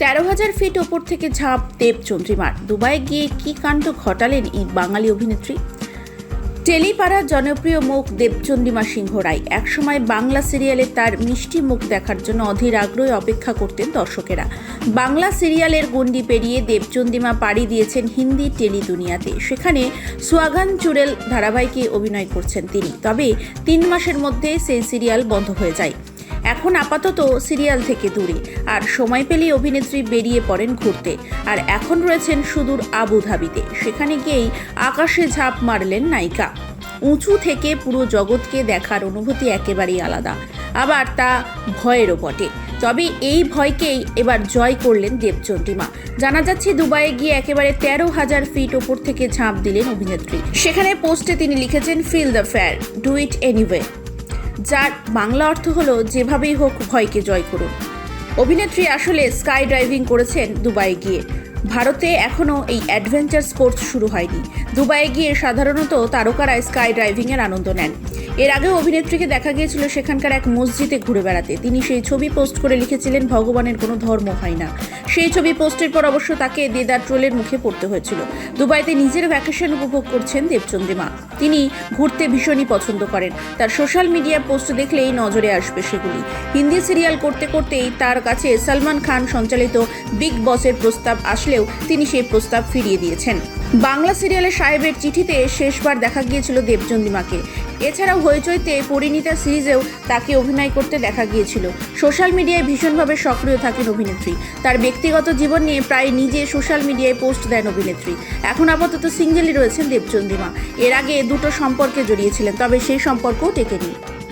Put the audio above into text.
তেরো হাজার ফিট ওপর থেকে ঝাঁপ দেবচন্দ্রিমার। দুবাই গিয়ে কি কাণ্ড ঘটালেন এই বাঙালি অভিনেত্রী? টেলিপাড়ার জনপ্রিয় মুখ দেবচন্দ্রিমা সিংহ রায়। একসময় বাংলা সিরিয়ালে তার মিষ্টি মুখ দেখার জন্য অধীর আগ্রহে অপেক্ষা করতেন দর্শকেরা। বাংলা সিরিয়ালের গণ্ডি পেরিয়ে দেবচন্দ্রিমা পাড়ি দিয়েছেন হিন্দি টেলি দুনিয়াতে সেখানে সোয়াগান চুড়েল ধারাবাহিকে অভিনয় করছেন তিনি। তবে তিন মাসের মধ্যে সেই সিরিয়াল বন্ধ হয়ে যায়। এখন আপাতত সিরিয়াল থেকে দূরে। আর সময় পেলেই অভিনেত্রী বেরিয়ে পড়েন ঘুরতে। আর এখন রয়েছেন সুদূর আবুধাবিতে। সেখানে গিয়েই আকাশে ঝাঁপ মারলেন নায়িকা। উঁচু থেকে পুরো জগৎকে দেখার অনুভূতি একেবারেই আলাদা। আবার তা ভয়েরও বটে। তবে এই ভয়কেই এবার জয় করলেন দেবচন্দ্রিমা। জানা যাচ্ছে, দুবাইয়ে গিয়ে একেবারে তেরো হাজার ফিট ওপর থেকে ঝাঁপ দিলেন অভিনেত্রী। সেখানে পোস্টে তিনি লিখেছেন feel the fear do it anyway যার বাংলা অর্থ হলো যেভাবেই হোক ভয়কে জয় করুন। অভিনেত্রী আসলে স্কাই ড্রাইভিং করেছেন দুবাই গিয়ে। ভারতে এখনও এই অ্যাডভেঞ্চার স্পোর্টস শুরু হয়নি। দুবাইয়ে গিয়ে সাধারণত তারকারা স্কাই ড্রাইভিংয়ের আনন্দ নেন। এর আগেও অভিনেত্রীকে দেখা গিয়েছিল সেখানকার এক মসজিদে ঘুরে বেড়াতে। তিনি সেই ছবি পোস্ট করে লিখেছিলেন, ভগবানের কোনো ধর্ম হয় না। সেই ছবি পোস্টের পর অবশ্য তাকে দেদার ট্রোলের মুখে পড়তে হয়েছিল। দুবাইতে নিজের ভ্যাকেশন উপভোগ করছেন দেবচন্দ্রিমা তিনি ঘুরতে ভীষণই পছন্দ করেন। তার সোশ্যাল মিডিয়া পোস্ট দেখলেই নজরে আসবে সেগুলি। হিন্দি সিরিয়াল করতে করতেই তার কাছে সলমান খান সঞ্চালিত বিগ বসের প্রস্তাব আসলেও তিনি সেই প্রস্তাব ফিরিয়ে দিয়েছেন। বাংলা সিরিয়ালে সাহেবের চিঠিতে শেষবার দেখা গিয়েছিল দেবচন্দ্রিমাকে। এছাড়াও হইচইতে পরিণীতা সিরিজেও তাকে অভিনয় করতে দেখা গিয়েছিল। সোশ্যাল মিডিয়ায় ভীষণভাবে সক্রিয় থাকেন অভিনেত্রী। তার ব্যক্তিগত জীবন নিয়ে প্রায় নিজে সোশ্যাল মিডিয়ায় পোস্ট দেন অভিনেত্রী। এখন আপাতত সিঙ্গেলই রয়েছেন দেবচন্দ্রিমা। এর আগে দুটো সম্পর্কে জড়িয়েছিলেন, তবে সেই সম্পর্কও টেকেনি।